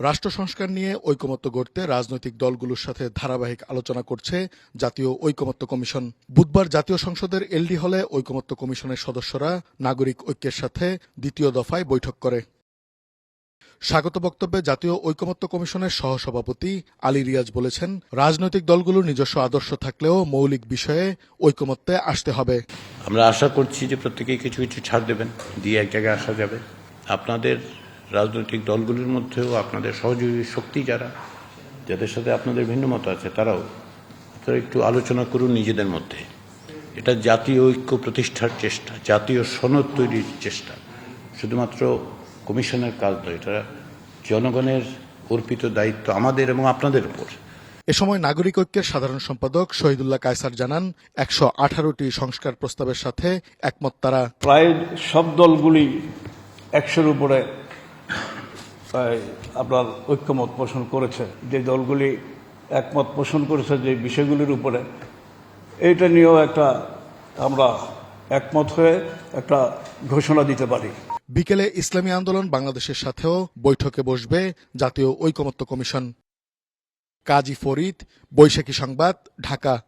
রাষ্ট্র সংস্কার নিয়ে ঐকমত্য গড়তে রাজনৈতিক দলগুলোর সাথে ধারাবাহিক আলোচনা করছে জাতীয় ঐকমত্য কমিশন। বুধবার জাতীয় সংসদের এলডি হলে ঐকমত্য কমিশনের সদস্যরা নাগরিক ঐক্যের সাথে দ্বিতীয় দফায় বৈঠক করে। স্বাগত বক্তব্যে জাতীয় ঐকমত্য কমিশনের সহসভাপতি আলী রিয়াজ বলেছেন, রাজনৈতিক দলগুলোর নিজস্ব আদর্শ থাকলেও মৌলিক বিষয়ে ঐকমত্যে আসতে হবে। আমরা আশা করছি যে প্রত্যেকেই কিছু কিছু ছাড় দেবেন, দিয়ে এক জায়গায় আসা যাবে। আপনাদের রাজনৈতিক দলগুলির মধ্যেও আপনাদের সহযোগী শক্তি যারা যাদের সাথে আপনাদের ভিন্ন মত আছে তারাও তারা একটু আলোচনা করুন নিজেদের মধ্যে। এটা জাতীয় ঐক্য প্রতিষ্ঠার চেষ্টা জাতীয় সনদ তৈরির চেষ্টা। শুধুমাত্র কমিশনের কাজ নয় এটা জনগণের অর্পিত দায়িত্ব আমাদের এবং আপনাদের উপর। এ সময় নাগরিক ঐক্যের সাধারণ সম্পাদক শহীদুল্লাহ কায়সার জানান একশো আঠারোটি সংস্কার প্রস্তাবের সাথে একমত তারা। প্রায় সব দলগুলি একশোর উপরে আপনার ঐক্যমত পোষণ করেছে। যে দলগুলি একমত পোষণ করেছে যে বিষয়গুলির উপরে, এইটা নিয়েও একটা আমরা একমত হয়ে একটা ঘোষণা দিতে পারি। বিকেলে ইসলামী আন্দোলন বাংলাদেশের সাথেও বৈঠকে বসবে জাতীয় ঐকমত্য কমিশন। কাজী ফরিদ, বৈশাখী সংবাদ, ঢাকা।